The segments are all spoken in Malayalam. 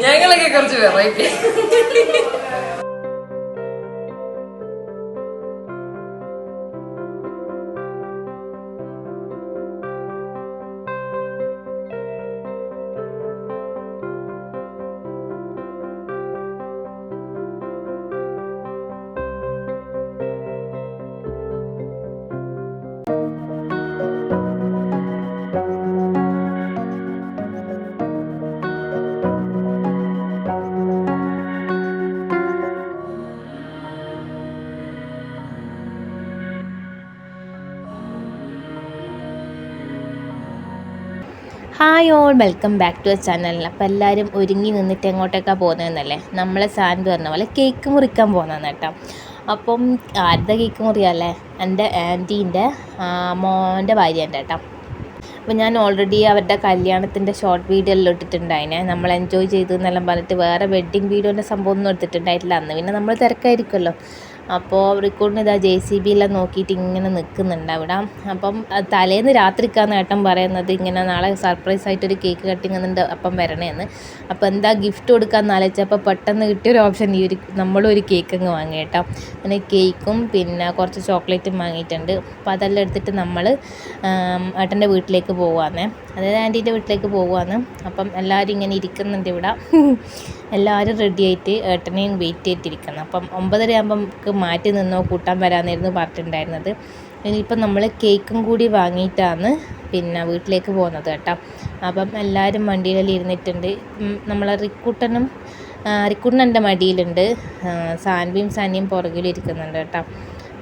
ഞങ്ങളൊക്കെ കുറച്ച് variety hi all welcome back to channel അപ്പോൾ എല്ലാവരും ഒരുങ്ങി നിന്നിട്ട് എങ്ങോട്ടേക്കാണ് പോകുന്നതെന്നല്ലേ? നമ്മളെ സാൻഡ് പറഞ്ഞ പോലെ കേക്ക് മുറിക്കാൻ പോകുന്നതെന്ന് കേട്ടോ. അപ്പം ആരുടെ കേക്ക് മുറിയല്ലേ? എന്റെ ആന്റീന്റെ മോന്റെ ഭാര്യേന്റെ കേട്ടോ. അപ്പോൾ ഞാൻ ഓൾറെഡി അവരുടെ കല്യാണത്തിന്റെ ഷോർട്ട് വീഡിയോ എല്ലാം ഇട്ടിട്ടുണ്ടായിനെ. നമ്മൾ എൻജോയ് ചെയ്തു എന്നെല്ലാം പറഞ്ഞിട്ട് വേറെ വെഡ്ഡിങ് വീഡിയോന്റെ സംഭവം ഒന്നും എടുത്തിട്ടുണ്ടായിട്ടില്ല. അന്ന് പിന്നെ നമ്മൾ തിരക്കായിരിക്കുമല്ലോ. അപ്പോൾ റിക്കോർഡിന് ഇതാ ജെ സി ബി എല്ലാം നോക്കിയിട്ട് ഇങ്ങനെ നിൽക്കുന്നുണ്ട് അവിടെ. അപ്പം തലേന്ന് രാത്രിക്കാന്ന് ഏട്ടൻ പറയുന്നത് ഇങ്ങനെ നാളെ സർപ്രൈസ് ആയിട്ടൊരു കേക്ക് കട്ടിങ് എന്നുണ്ട് അപ്പം വരണേന്ന്. അപ്പോൾ എന്താ ഗിഫ്റ്റ് കൊടുക്കാമെന്ന് ആലോചിച്ചപ്പോൾ പെട്ടെന്ന് കിട്ടിയൊരു ഓപ്ഷൻ ഈ ഒരു നമ്മളും ഒരു കേക്ക് അങ്ങ് വാങ്ങി കേട്ടോ. അങ്ങനെ കേക്കും പിന്നെ കുറച്ച് ചോക്ലേറ്റും വാങ്ങിയിട്ടുണ്ട്. അപ്പോൾ അതെല്ലാം എടുത്തിട്ട് നമ്മൾ ഏട്ടന്റെ വീട്ടിലേക്ക് പോകുവാന്നേ അതായത് ആന്റീന്റെ വീട്ടിലേക്ക് പോകുവാണ് അപ്പം എല്ലാവരും ഇങ്ങനെ ഇരിക്കുന്നുണ്ട് ഇവിടെ. എല്ലാവരും റെഡി ആയിട്ട് ഏട്ടനെയും വെയിറ്റ് ചെയ്തിരിക്കണം അപ്പം ഒമ്പതര ആകുമ്പം നമുക്ക് മാറ്റി നിന്നോ കൂട്ടാൻ വരാമെന്നായിരുന്നു പറഞ്ഞിട്ടുണ്ടായിരുന്നത്. ഇനിയിപ്പം നമ്മൾ കേക്കും കൂടി വാങ്ങിയിട്ടാണ് പിന്നെ വീട്ടിലേക്ക് പോകുന്നത് കേട്ടോ. അപ്പം എല്ലാവരും വണ്ടിയിലെല്ലാം ഇരുന്നിട്ടുണ്ട്. നമ്മളെ റിക്കൂട്ടനും റിക്കൂട്ടൻ എന്റെ മടിയിലുണ്ട്. സാൻവിയും സാനിയും പുറകിലിരിക്കുന്നുണ്ട് കേട്ടോ.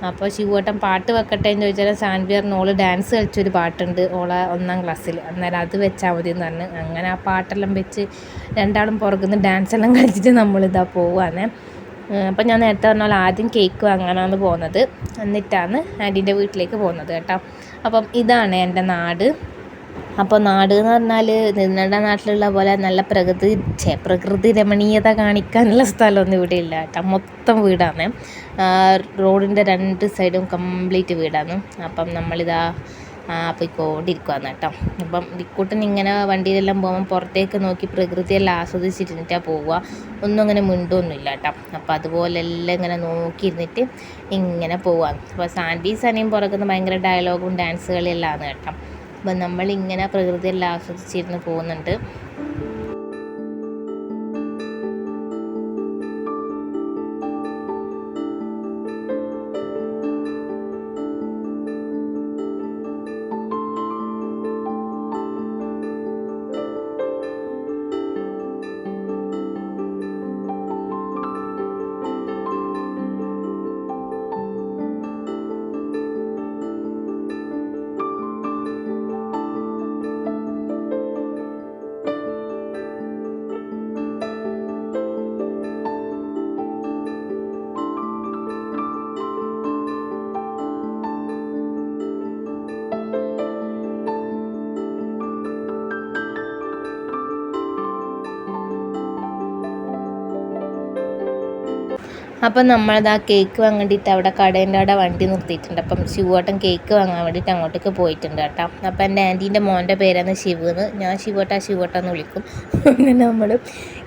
അപ്പോൾ ശിവട്ടൻ പാട്ട് വെക്കട്ടെ എന്ന് ചോദിച്ചാൽ സാൻവിയറിന് ഓൾ ഡാൻസ് കളിച്ചൊരു പാട്ടുണ്ട്. ഓളെ ഒന്നാം ക്ലാസ്സിൽ. അന്നേരം അത് വെച്ചാൽ മതി എന്ന് പറഞ്ഞു അങ്ങനെ ആ പാട്ടെല്ലാം വെച്ച് രണ്ടാളും പുറകുന്ന് ഡാൻസ് എല്ലാം കളിച്ചിട്ട് നമ്മളിതാ പോവാണ്. അപ്പം ഞാൻ നേരത്തെ പറഞ്ഞ പോലെ ആദ്യം കേക്ക് വാങ്ങാനാണ് പോകുന്നത് എന്നിട്ടാണ് ആന്റീന്റെ വീട്ടിലേക്ക് പോകുന്നത് കേട്ടോ. അപ്പം ഇതാണ് എന്റെ നാട്. അപ്പോൾ നാട് എന്ന് പറഞ്ഞാൽ നിങ്ങളുടെ നാട്ടിലുള്ള പോലെ നല്ല പ്രകൃതി പ്രകൃതി രമണീയത കാണിക്കാനുള്ള സ്ഥലമൊന്നും ഇവിടെ ഇല്ല കേട്ടോ. മൊത്തം വീടാണ്. റോഡിന്റെ രണ്ട് സൈഡും കംപ്ലീറ്റ് വീടാണ്. അപ്പം നമ്മളിതാ പോയിക്കൊണ്ടിരിക്കുകയാണ് കേട്ടോ. അപ്പം ഇക്കൂട്ടൻ ഇങ്ങനെ വണ്ടിയിലെല്ലാം പോകുമ്പോൾ പുറത്തേക്ക് നോക്കി പ്രകൃതിയെല്ലാം ആസ്വദിച്ചിരുന്നിട്ടാണ് പോവുക. ഒന്നും അങ്ങനെ മിണ്ടൊന്നുമില്ല കേട്ടോ. അപ്പം അതുപോലെ എല്ലാം ഇങ്ങനെ നോക്കിയിരുന്നിട്ട് ഇങ്ങനെ പോവുക അപ്പോൾ സാൻഡീസ് അനിയും പുറകുന്ന ഭയങ്കര ഡയലോഗും ഡാൻസ് ആണ് കേട്ടോ. അപ്പം നമ്മളിങ്ങനെ പ്രകൃതിയെല്ലാം ആസ്വദിച്ചിരുന്ന് പോകുന്നുണ്ട്. അപ്പം നമ്മളത് ആ കേക്ക് വാങ്ങേണ്ടിയിട്ട് അവിടെ കടേന്റെ അവിടെ വണ്ടി നിർത്തിയിട്ടുണ്ട്. അപ്പം ശിവോട്ടൻ കേക്ക് വാങ്ങാൻ വേണ്ടിയിട്ട് അങ്ങോട്ടേക്ക് പോയിട്ടുണ്ട് കേട്ടോ. അപ്പം എന്റെ ആന്റീന്റെ മോന്റെ പേരാണ് ശിവ് എന്ന് ഞാൻ ശിവോട്ട ശിവോട്ട എന്ന് വിളിക്കും. അങ്ങനെ നമ്മൾ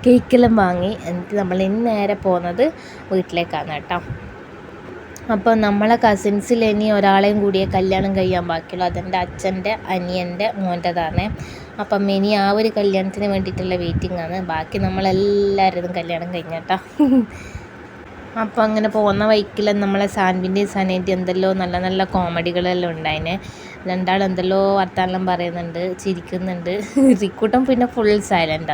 കേക്കെല്ലാം വാങ്ങി എന്നിട്ട് നമ്മൾ ഇന്ന് നേരെ പോകുന്നത് വീട്ടിലേക്കാണ് കേട്ടോ. അപ്പോൾ നമ്മളെ കസിൻസിൽ ഇനി ഒരാളെയും കൂടിയേ കല്യാണം കഴിയാൻ ബാക്കിയുള്ളൂ. അതെന്റെ അച്ഛന്റെ അനിയന്റെ മോന്റെതാണ്. അപ്പം ഇനി ആ ഒരു കല്യാണത്തിന് വേണ്ടിയിട്ടുള്ള വെയിറ്റിംഗ് ആണ്. ബാക്കി നമ്മളെല്ലാവരും കല്യാണം കഴിഞ്ഞേട്ടാ അപ്പോൾ അങ്ങനെ പോകുന്ന വഴിക്കിൽ നമ്മളെ സാൻവിന്റെയും സനേന്റെയും എന്തെല്ലോ നല്ല നല്ല കോമഡികളെല്ലാം ഉണ്ടായിനെ. രണ്ടാൾ എന്തെല്ലോ വർത്താനം പറയുന്നുണ്ട് ചിരിക്കുന്നുണ്ട്. റിക്കൂട്ടം പിന്നെ ഫുൾ സൈലന്റ്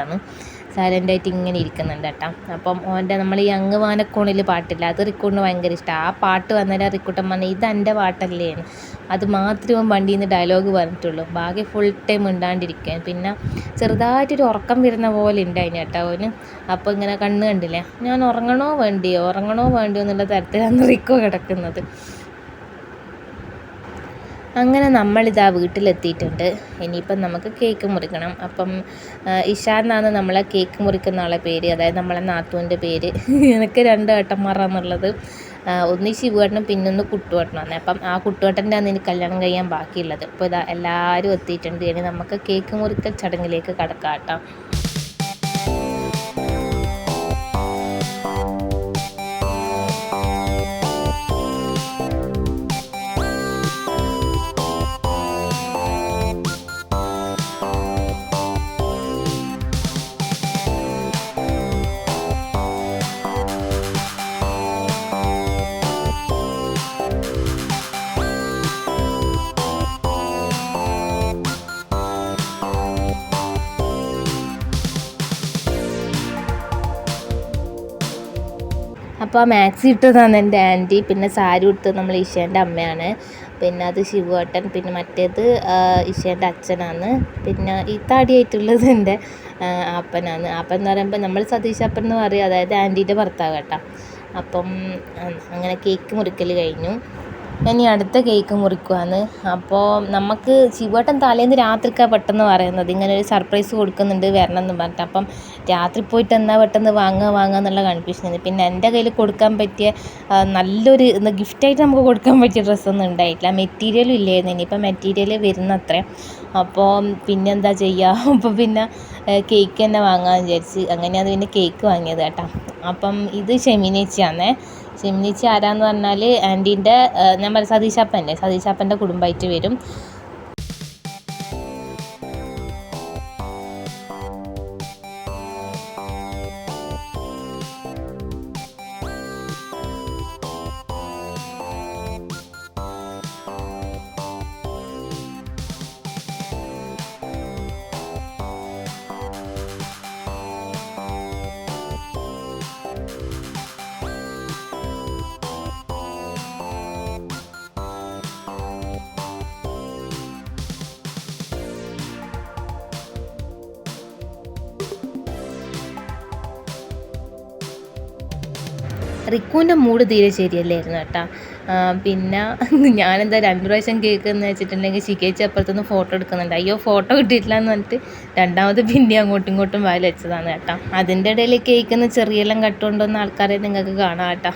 ആണ് സൈലന്റ് ആയിട്ട് ഇങ്ങനെ ഇരിക്കുന്നുണ്ട് കേട്ടോ. അപ്പം ഓന്റെ നമ്മൾ ഈ വാനക്കോണിൽ പാട്ടില്ല അത് റിക്കൂട്ടിന് ഭയങ്കര ഇഷ്ടമാണ് ആ പാട്ട് വന്നേരം റിക്കൂട്ടൻ ഇത് എന്റെ പാട്ടല്ലേ അത് അവൻ വണ്ടിയിൽ നിന്ന് ഡയലോഗ് പറഞ്ഞിട്ടുള്ളൂ. ബാക്കി ഫുൾ ടൈം ഉണ്ടാണ്ടിരിക്കുകയാണ് പിന്നെ ചെറുതായിട്ടൊരു ഉറക്കം വരുന്ന പോലെ ഉണ്ടായിന് കേട്ടോ അവന്. അപ്പോൾ ഇങ്ങനെ കണ്ണ് കണ്ടില്ലേ? ഞാൻ ഉറങ്ങണോ വേണ്ടിയോ? ഉറങ്ങണോ വേണ്ടിയോ? എന്നുള്ള തരത്തിലാണ് റിക്കോ കിടക്കുന്നത്. അങ്ങനെ നമ്മളിതാ വീട്ടിലെത്തിയിട്ടുണ്ട്. ഇനിയിപ്പം നമുക്ക് കേക്ക് മുറിക്കണം. അപ്പം ഇഷാന്നാണ് നമ്മളെ കേക്ക് മുറിക്കുന്ന ആളെ പേര്. അതായത് നമ്മളെ നാത്തൂന്റെ പേര്. എനിക്ക് രണ്ട് ഏട്ടന്മാരാന്നുള്ളത് ഒന്ന് ശിവേട്ടനും പിന്നൊന്ന് കുട്ടുവേട്ടനാണ് അപ്പം ആ കുട്ടുവേട്ടന്റെ ആണ് ഇനി കല്യാണം കഴിയാൻ ബാക്കിയുള്ളത്. അപ്പോൾ ഇതാ എല്ലാവരും എത്തിയിട്ടുണ്ട്. ഇനി നമുക്ക് കേക്ക് മുറിക്കൽ ചടങ്ങിലേക്ക് കടക്കാം കേട്ടോ. അപ്പോൾ ആ മാക്സി തന്നെ എന്റെ ആന്റി. പിന്നെ സാരി ഉടുത്തത് നമ്മൾ ഈശേന്റെ അമ്മയാണ്. പിന്നെ അത് ശിവേട്ടൻ പിന്നെ മറ്റേത് ഈശേന്റെ അച്ഛനാണ്. പിന്നെ ഈ താടിയായിട്ടുള്ളത് എന്റെ ആപ്പനാണ് ആപ്പൻ എന്ന് പറയുമ്പോൾ നമ്മൾ സതീഷ് അപ്പൻ എന്ന് പറയും. അതായത് ആന്റീന്റെ ഭർത്താവ് കേട്ടോ. അപ്പം അങ്ങനെ കേക്ക് മുറിക്കൽ കഴിഞ്ഞു. ഇനി അടുത്ത കേക്ക് മുറിക്കുവാണ് അപ്പോൾ നമുക്ക് ചീവേട്ടൻ തലേന്ന് രാത്രിക്കാണ് പെട്ടെന്ന് പറയുന്നത്. ഇങ്ങനെ ഒരു സർപ്രൈസ് കൊടുക്കുന്നുണ്ട് വരണം എന്ന് പറഞ്ഞിട്ട്. അപ്പം രാത്രി പോയിട്ട് എന്നാ പെട്ടെന്ന് വാങ്ങുക വാങ്ങുക എന്നുള്ള കൺഫ്യൂഷൻ പിന്നെ എന്റെ കയ്യിൽ കൊടുക്കാൻ പറ്റിയ നല്ലൊരു ഗിഫ്റ്റായിട്ട് നമുക്ക് കൊടുക്കാൻ പറ്റിയ ഡ്രസ്സൊന്നും ഉണ്ടായിട്ടില്ല. മെറ്റീരിയലും ഇല്ലായിരുന്നു. ഇനിയിപ്പോൾ മെറ്റീരിയൽ വരുന്നത്രേ. അപ്പോൾ പിന്നെ എന്താ ചെയ്യുക അപ്പോൾ പിന്നെ കേക്ക് തന്നെ വാങ്ങാമെന്ന് വിചാരിച്ച് അങ്ങനെയാണ് പിന്നെ കേക്ക് വാങ്ങിയത് കേട്ടോ. അപ്പം ഇത് ഷെമിനേച്ചിയാണേ ഷെമിനേച്ചി ആരാന്ന് പറഞ്ഞാൽ ആന്റീന്റെ ഞാൻ പറയാം സതീശാപ്പന്റെ സതീശാപ്പന്റെ കുടുംബമായിട്ട് വരും. റിക്കുവിന്റെ മൂഡ് തീരെ ശരിയല്ലായിരുന്നു കേട്ടോ. പിന്നെ ഞാനെന്താ രണ്ട് പ്രാവശ്യം കേൾക്കുന്ന വെച്ചിട്ടുണ്ടെങ്കിൽ ശിഖേച്ചി അപ്പുറത്തുനിന്ന് ഫോട്ടോ എടുക്കുന്നുണ്ട്. അയ്യോ ഫോട്ടോ കിട്ടിയിട്ടില്ല എന്ന് പറഞ്ഞിട്ട് രണ്ടാമത് പിന്നെ അങ്ങോട്ടും ഇങ്ങോട്ടും വായിൽ വെച്ചതാണ് കേട്ടോ. അതിന്റെ ഇടയിൽ കേൾക്കുന്ന ചെറിയെല്ലാം കട്ടുകൊണ്ടുവന്ന ആൾക്കാരെ നിങ്ങൾക്ക് കാണാം കേട്ടോ.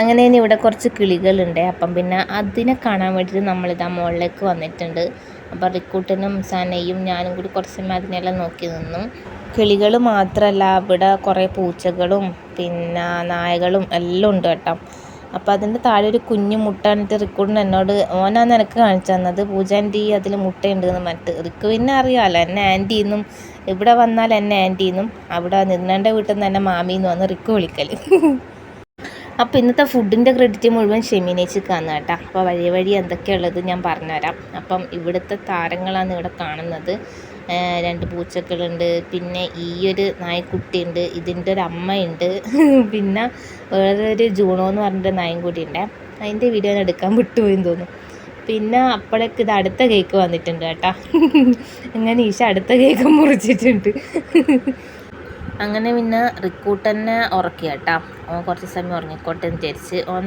അങ്ങനെ തന്നെ ഇവിടെ കുറച്ച് കിളികളുണ്ട്. അപ്പം പിന്നെ അതിനെ കാണാൻ വേണ്ടിയിട്ട് നമ്മളിതാ മുകളിലേക്ക് വന്നിട്ടുണ്ട്. അപ്പോൾ റിക്കൂട്ടനും സനയും ഞാനും കൂടി കുറച്ച് സമയം അതിനെല്ലാം നോക്കി നിന്നു. കിളികൾ മാത്രമല്ല ഇവിടെ കുറേ പൂച്ചകളും പിന്നെ നായകളും എല്ലാം ഉണ്ട് കേട്ടോ. അപ്പോൾ അതിന്റെ താഴെ ഒരു കുഞ്ഞു മുട്ട എന്നിട്ട് റിക്കൂട്ടൻ എന്നോട് ഓനാ നിനക്ക് കാണിച്ചു തന്നത്. പൂജ ആന്റി അതിൽ മുട്ടയുണ്ട് എന്ന് പറഞ്ഞിട്ട്. റിക്കു പിന്നെ അറിയാമല്ലോ എന്നെ ആന്റി എന്നും ഇവിടെ വന്നാൽ എന്നെ ആന്റി എന്നും അവിടെ നിന്നേണ്ട വീട്ടിൽ നിന്ന് എന്നെ മാമിന്ന് വന്ന് റിക്കു വിളിക്കൽ അപ്പോൾ ഇന്നത്തെ ഫുഡിന്റെ ക്രെഡിറ്റ് മുഴുവൻ ഷെമിനേച്ചിക്കാണ് കേട്ടോ അപ്പോൾ വഴി വഴി എന്തൊക്കെയുള്ളത് ഞാൻ പറഞ്ഞുതരാം അപ്പം ഇവിടുത്തെ താരങ്ങളാണ് ഇവിടെ കാണുന്നത്. രണ്ട് പൂച്ചക്കളുണ്ട് പിന്നെ ഈ ഒരു നായ്ക്കുട്ടിയുണ്ട്. ഇതിന്റെ ഒരു അമ്മയുണ്ട്. പിന്നെ വേറൊരു ജൂണോ എന്ന് പറഞ്ഞിട്ട് നായൻകുട്ടി കൂടി ഉണ്ട് അതിന്റെ വീഡിയോ ഞാൻ എടുക്കാൻ വിട്ടുപോയെന്ന് തോന്നുന്നു. പിന്നെ അപ്പോഴേക്ക് ഇത് അടുത്ത കേക്ക് വന്നിട്ടുണ്ട് കേട്ടോ. അങ്ങനെ ഈശ അടുത്ത കേക്ക് മുറിച്ചിട്ടുണ്ട്. അങ്ങനെ പിന്നെ റിക്കൂട്ടനെ ഉറക്കി കേട്ടോ. ഓൻ കുറച്ച് സമയം ഉറങ്ങിക്കോട്ടെ എന്ന് വിചാരിച്ച് ഓൻ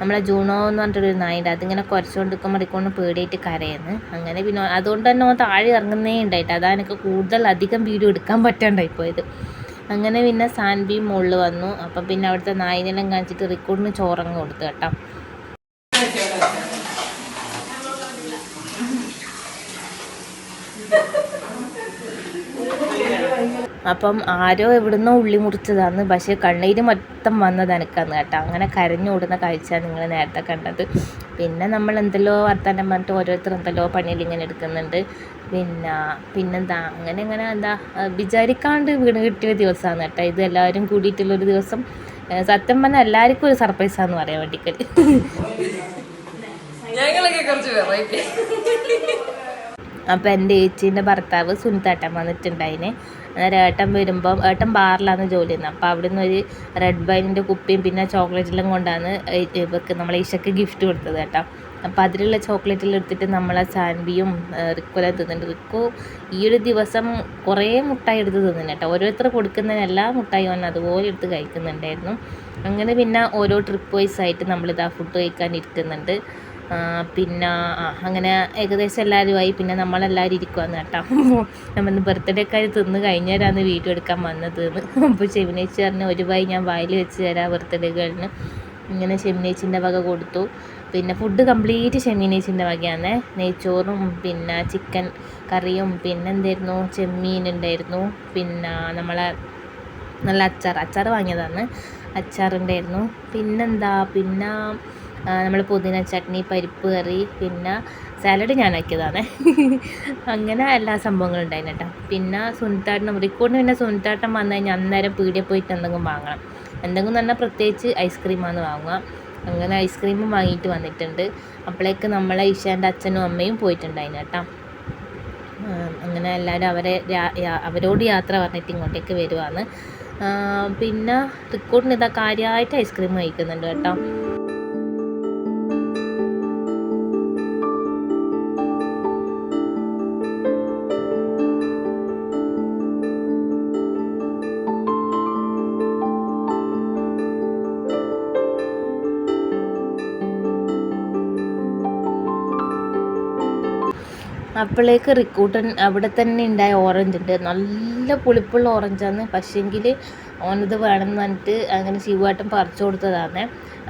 നമ്മളെ ജൂണോ എന്ന് പറഞ്ഞിട്ടൊരു നായിന്റെ അതിങ്ങനെ കുറച്ചുകൊണ്ട് നിൽക്കുമ്പോൾ റിക്കൂണിന് പേടിയായിട്ട് കരയുന്നു. അങ്ങനെ പിന്നെ അതുകൊണ്ട് തന്നെ ഓൻ താഴെ ഇറങ്ങുന്നേ ഉണ്ടായിട്ട്. അതാണ് എനിക്ക് കൂടുതൽ അധികം വീഡിയോ എടുക്കാൻ പറ്റാണ്ടായി പോയത്. അങ്ങനെ പിന്നെ സാൻബി മുകളിൽ വന്നു. അപ്പം പിന്നെ അവിടുത്തെ നായിനെല്ലാം കാണിച്ചിട്ട് റിക്കൂട്ടിന് ചോറങ്ങ് കൊടുത്തു കേട്ടോ. അപ്പം ആരോ എവിടുന്നോ ഉള്ളി മുറിച്ചതാണ് പക്ഷേ കണ്ണീര് മൊത്തം വന്നത് എനിക്കാന്ന് കേട്ടോ. അങ്ങനെ കരഞ്ഞോടുന്ന കാഴ്ച നിങ്ങൾ നേരത്തെ കണ്ടത്. പിന്നെ നമ്മൾ എന്തെല്ലോ വർത്താനം പറഞ്ഞിട്ട് ഓരോരുത്തർ എന്തെല്ലോ പണിയിൽ ഇങ്ങനെ എടുക്കുന്നുണ്ട്. പിന്നെ പിന്നെന്താ? അങ്ങനെ ഇങ്ങനെ എന്താ വിചാരിക്കാണ്ട് വീട് കിട്ടിയ ദിവസമാണ് കേട്ടോ. ഇത് എല്ലാവരും കൂടിയിട്ടുള്ളൊരു ദിവസം. സത്യം പറഞ്ഞാൽ എല്ലാവർക്കും ഒരു സർപ്രൈസാന്ന് പറയാൻ വേണ്ടിക്കൽ ഞങ്ങളൊക്കെ കുറച്ച് വെറൈറ്റി അപ്പോൾ എന്റെ ഏച്ചീന്റെ ഭർത്താവ് സുനിത്തേട്ടൻ വന്നിട്ടുണ്ടായിന്. അന്നേരം ഏട്ടൻ വരുമ്പം ഏട്ടൻ ബാറിലാണ് ജോലി ചെയ്യുന്നത്. അപ്പോൾ അവിടെ നിന്ന് ഒരു റെഡ് വൈനിന്റെ കുപ്പിയും പിന്നെ ചോക്ലേറ്റെല്ലാം കൊണ്ടാണ് ഇവർക്ക് നമ്മളെ ഈശക്ക് ഗിഫ്റ്റ് കൊടുത്തത് കേട്ടോ. അപ്പോൾ അതിലുള്ള ചോക്ലേറ്റിൽ എടുത്തിട്ട് നമ്മളെ സാൻവിയും റിക്കുല തിന്നുന്നുണ്ട് റിക്കോ ഈ ഒരു ദിവസം കുറേ മുട്ടായി എടുത്ത് തിന്നുന്നു കേട്ടോ. ഓരോരുത്തർ കൊടുക്കുന്നതിന് എല്ലാ മുട്ടായി അവൻ അതുപോലെ എടുത്ത് കഴിക്കുന്നുണ്ടായിരുന്നു. അങ്ങനെ പിന്നെ ഓരോ ട്രിപ്പ് വൈസ് ആയിട്ട് നമ്മളിതാ ഫുഡ് കഴിക്കാൻ ഇരിക്കുന്നുണ്ട്. പിന്നെ അങ്ങനെ ഏകദേശം എല്ലാവരുമായി പിന്നെ നമ്മളെല്ലാവരും ഇരിക്കുവാന്ന് കേട്ടോ. നമ്മൾ ബർത്ത്ഡേ ഒക്കെ തിന്ന് കഴിഞ്ഞവരാണ് വീഡിയോ എടുക്കാൻ വന്നത് അപ്പോൾ ഷെമിനേച്ചി പറഞ്ഞ് ഒരു വായി ഞാൻ വായിൽ വെച്ച് തരാം ബർത്ത്ഡേ ഗേളിന് ഇങ്ങനെ ഷെമിനേച്ചിന്റെ വക കൊടുത്തു. പിന്നെ ഫുഡ് കംപ്ലീറ്റ് ഷെമിനേച്ചിന്റെ വകയാണ് നെയ്ച്ചോറും പിന്നെ ചിക്കൻ കറിയും പിന്നെ എന്തായിരുന്നു? ചെമ്മീൻ ഉണ്ടായിരുന്നു. പിന്നെ നമ്മളെ നല്ല അച്ചാർ. അച്ചാർ വാങ്ങിയതാണ് അച്ചാറുണ്ടായിരുന്നു പിന്നെന്താ? പിന്നെ നമ്മൾ പുതിന ചട്നി പരിപ്പ് കറി പിന്നെ സാലഡ് ഞാൻ ആക്കിയതാണ് അങ്ങനെ എല്ലാ സംഭവങ്ങളും ഉണ്ടായിരുന്നു കേട്ടോ. പിന്നെ സുനിത്താട്ടനും റിക്കോർഡിന് പിന്നെ സുനിത്താട്ടം വന്നു കഴിഞ്ഞാൽ അന്നേരം പീടിയ പോയിട്ട് എന്തെങ്കിലും വാങ്ങണം. എന്തെങ്കിലും എന്ന് പ്രത്യേകിച്ച് ഐസ്ക്രീമാണ് വാങ്ങുക. അങ്ങനെ ഐസ്ക്രീമും വാങ്ങിയിട്ട് വന്നിട്ടുണ്ട്. അപ്പോഴേക്ക് നമ്മളെ ഈശാന്റെ അച്ഛനും അമ്മയും പോയിട്ടുണ്ടായിരുന്നു കേട്ടോ. അങ്ങനെ എല്ലാവരും അവരെ അവരോട് യാത്ര പറഞ്ഞിട്ട് ഇങ്ങോട്ടേക്ക് വരുവാണ്. പിന്നെ റിക്കോർഡിന് ഇതാ കാര്യമായിട്ട് ഐസ്ക്രീം കഴിക്കുന്നുണ്ട് കേട്ടോ. അപ്പോഴേക്ക് റിക്കൂട്ടൻ അവിടെ തന്നെ ഉണ്ടായ ഓറഞ്ച് ഉണ്ട് നല്ല പുളിപ്പുള്ള ഓറഞ്ചാണ് പക്ഷേങ്കിൽ ഓനത് വേണമെന്ന് പറഞ്ഞിട്ട് അങ്ങനെ ശിവാട്ടം പറിച്ചു കൊടുത്തതാണ്.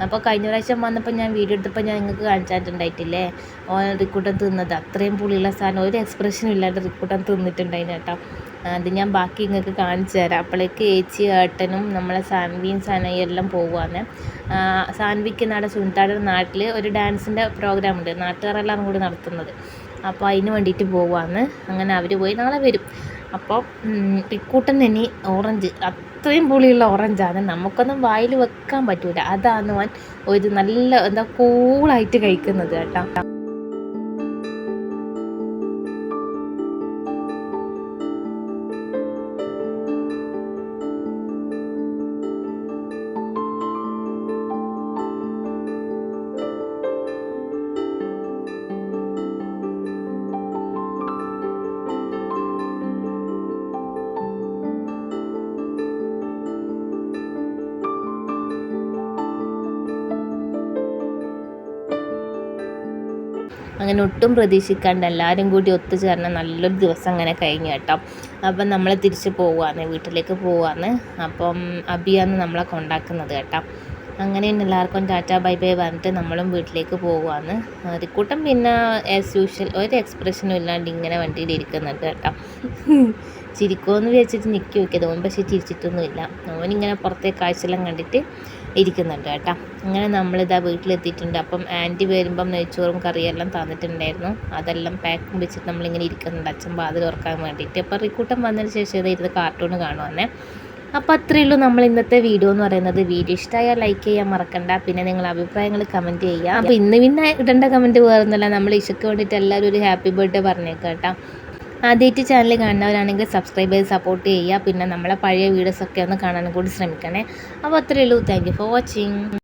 അപ്പോൾ കഴിഞ്ഞ പ്രാവശ്യം വന്നപ്പോൾ ഞാൻ വീഡിയോ എടുത്തപ്പോൾ ഞാൻ നിങ്ങൾക്ക് കാണിച്ചിട്ടുണ്ടായിട്ടില്ലേ? ഓൻ റിക്കൂട്ടൻ തിന്നത്. അത്രയും പുളിയുള്ള സാധനം. ഒരു എക്സ്പ്രഷനും ഇല്ലാണ്ട് റിക്കൂട്ടൻ തിന്നിട്ടുണ്ടായിരുന്നു കേട്ടോ. അത് ഞാൻ ബാക്കി നിങ്ങൾക്ക് കാണിച്ചു തരാം. അപ്പോഴേക്ക് ഏച്ചി ഏട്ടനും നമ്മളെ സാൻവിയും സനയും എല്ലാം പോവുകയാണ് സാൻവിക്ക് നാടെ സുനിത്താടെ നാട്ടിൽ ഒരു ഡാൻസിന്റെ പ്രോഗ്രാം ഉണ്ട്. നാട്ടുകാരെല്ലാം കൂടി നടത്തുന്നത്. അപ്പോൾ അതിന് വേണ്ടിയിട്ട് പോവാന്ന്. അങ്ങനെ അവർ പോയി. നാളെ വരും. അപ്പോൾ ഇക്കൂട്ടൻ തന്നെ ഓറഞ്ച്. അത്രയും പുളിയുള്ള ഓറഞ്ചാണ്. നമുക്കൊന്നും വായിൽ വെക്കാൻ പറ്റൂല. അതാണ് ഒരു നല്ല എന്താ കൂളായിട്ട് കഴിക്കുന്നത് കേട്ടോ. അങ്ങനെ ഒട്ടും പ്രതീക്ഷിക്കാണ്ട് എല്ലാവരും കൂടി ഒത്തുചേർന്ന നല്ലൊരു ദിവസം അങ്ങനെ കഴിഞ്ഞു കേട്ടോ. അപ്പം നമ്മൾ തിരിച്ച് പോവാന്ന് വീട്ടിലേക്ക് പോവാന്ന്. അപ്പം അബിയാണ് നമ്മളെ കൊണ്ടാക്കുന്നത് കേട്ടോ. അങ്ങനെ എല്ലാവർക്കും ടാറ്റ ബൈ ബൈ പറഞ്ഞിട്ട് നമ്മളും വീട്ടിലേക്ക് പോവാന്ന്. റിക്കൂട്ടം പിന്നെ ആസ് യൂഷ്വൽ ഒരു എക്സ്പ്രഷനും ഇല്ലാണ്ട് ഇങ്ങനെ വണ്ടിയിൽ ഇരിക്കുന്നുണ്ട് കേട്ടോ. ചിരിക്കുമെന്ന് വിചാരിച്ചിട്ട് നിൽക്കി നോക്കിയത് ഓൻ പക്ഷേ ചിരിച്ചിട്ടൊന്നുമില്ല. ഓനിങ്ങനെ പുറത്തെ കാഴ്ചയെല്ലാം കണ്ടിട്ട് ഇരിക്കുന്നുണ്ട് കേട്ടോ. അങ്ങനെ നമ്മളിതാ വീട്ടിലെത്തിയിട്ടുണ്ട്. അപ്പം ആന്റി വരുമ്പം നെയ്ച്ചോറും കറിയെല്ലാം തന്നിട്ടുണ്ടായിരുന്നു. അതെല്ലാം പാക്കും വെച്ചിട്ട് നമ്മളിങ്ങനെ ഇരിക്കുന്നുണ്ട്. അച്ഛൻ വാതിൽ ഓർക്കാൻ വേണ്ടിയിട്ട്. അപ്പോൾ റിക്കൂട്ടം വന്നതിന് ശേഷം ഇത് ഇരുന്ന് കാർട്ടൂൺ കാണുവാന്നേ. അപ്പോൾ അത്രയേ ഉള്ളൂ നമ്മൾ ഇന്നത്തെ വീഡിയോ എന്ന് പറയുന്നത്. വീഡിയോ ഇഷ്ടമായാൽ ലൈക്ക് ചെയ്യാൻ മറക്കണ്ട. പിന്നെ നിങ്ങൾ അഭിപ്രായങ്ങൾ കമന്റ് ചെയ്യുക അപ്പോൾ ഇന്ന് പിന്നെ ഇടേണ്ട കമന്റ് വേറൊന്നുമല്ല. നമ്മൾ ഇഷയ്ക്ക് വേണ്ടിയിട്ട് എല്ലാവരും ഒരു ഹാപ്പി ബർത്ത്ഡേ പറഞ്ഞേക്കാം കേട്ടോ. ആദ്യമായിട്ട് ചാനൽ കാണുന്നവരാണെങ്കിൽ സബ്സ്ക്രൈബ് ചെയ്ത് സപ്പോർട്ട് ചെയ്യുക. പിന്നെ നമ്മളെ പഴയ വീഡിയോസൊക്കെ ഒന്ന് കാണാനും കൂടി ശ്രമിക്കണേ. അപ്പോൾ അത്രയേ ഉള്ളൂ. Thank for watching